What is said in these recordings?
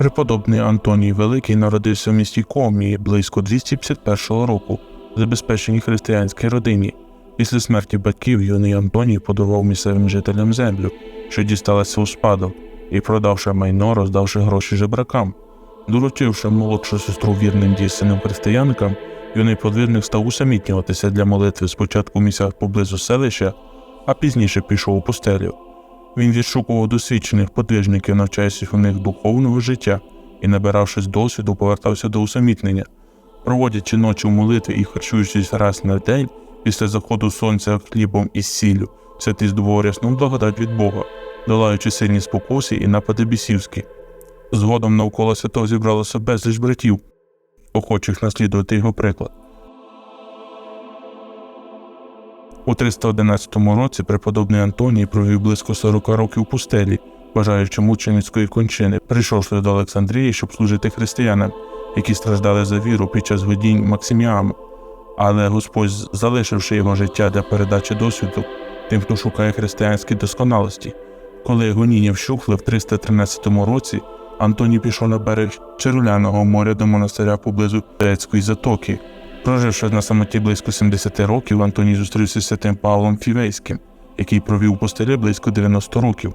Преподобний Антоній Великий народився в місті Комії близько 251 року забезпеченій християнській родині. Після смерті батьків юний Антоній подарував місцевим жителям землю, що дісталася у спадок, і, продавши майно, роздавши гроші жебракам. Доручивши молодшу сестру вірним дійсним християнкам, юний подвірник став усамітнюватися для молитви спочатку в місцях поблизу селища, а пізніше пішов у пустелю. Він відшукував досвідчених подвижників, навчаючись у них духовного життя і, набиравшись досвіду, повертався до усамітнення. Проводячи ночі в молитві і харчуючись раз на день після заходу сонця хлібом із сіллю, святий здобував рясну благодать від Бога, долаючи сильні спокуси і напади бісівські. Згодом навколо святого зібралося безліч братів, охочих наслідувати його приклад. У 311 році преподобний Антоній провів близько 40 років у пустелі, бажаючи мученицької кончини, прийшовши до Олександрії, щоб служити християнам, які страждали за віру під час видінь Максиміану. Але Господь, залишивши його життя для передачі досвіду тим, хто шукає християнській досконалості. Коли гоніння вщухли в 313 році, Антоній пішов на берег Черволяного моря до монастиря поблизу Турецької затоки. Проживши на самоті близько 70 років, Антоній зустрівся з святим Павлом Фівейським, який провів у постелі близько 90 років.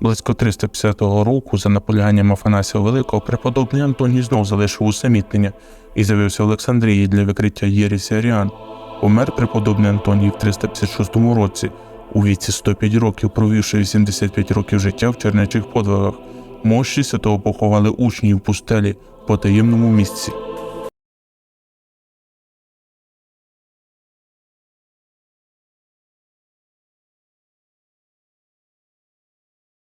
Близько 350 року, за наполяганням Афанасія Великого, преподобний Антоній знов залишив усамітнення і з'явився в Олександрії для викриття Єресі Аріан. Помер преподобний Антоній в 356 році, у віці 105 років, провівши 85 років життя в черничих подвигах. Мощі святого поховали учні в пустелі по таємному місці.